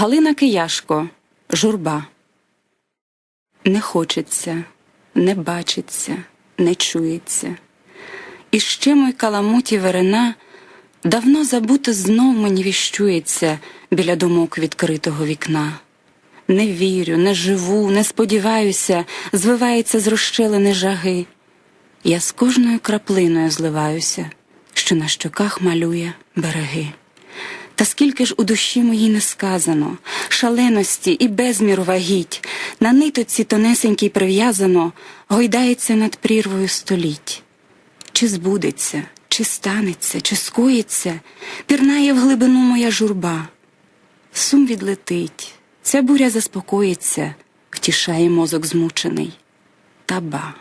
Галина Кияшко, журба. Не хочеться, не бачиться, не чується. І ще мой каламуті верена давно забуто знов мені віщується біля думок відкритого вікна. Не вірю, не живу, не сподіваюся, звивається з розщелини жаги. Я з кожною краплиною зливаюся, що на щоках малює береги. Та скільки ж у душі моїй не сказано, шаленості і безміру вагіть, на нитоці тонесенькій прив'язано, гойдається над прірвою століть. Чи збудеться, чи станеться, чи скоїться, пірнає в глибину моя журба. Сум відлетить, ця буря заспокоїться, втішає мозок змучений. Та ба.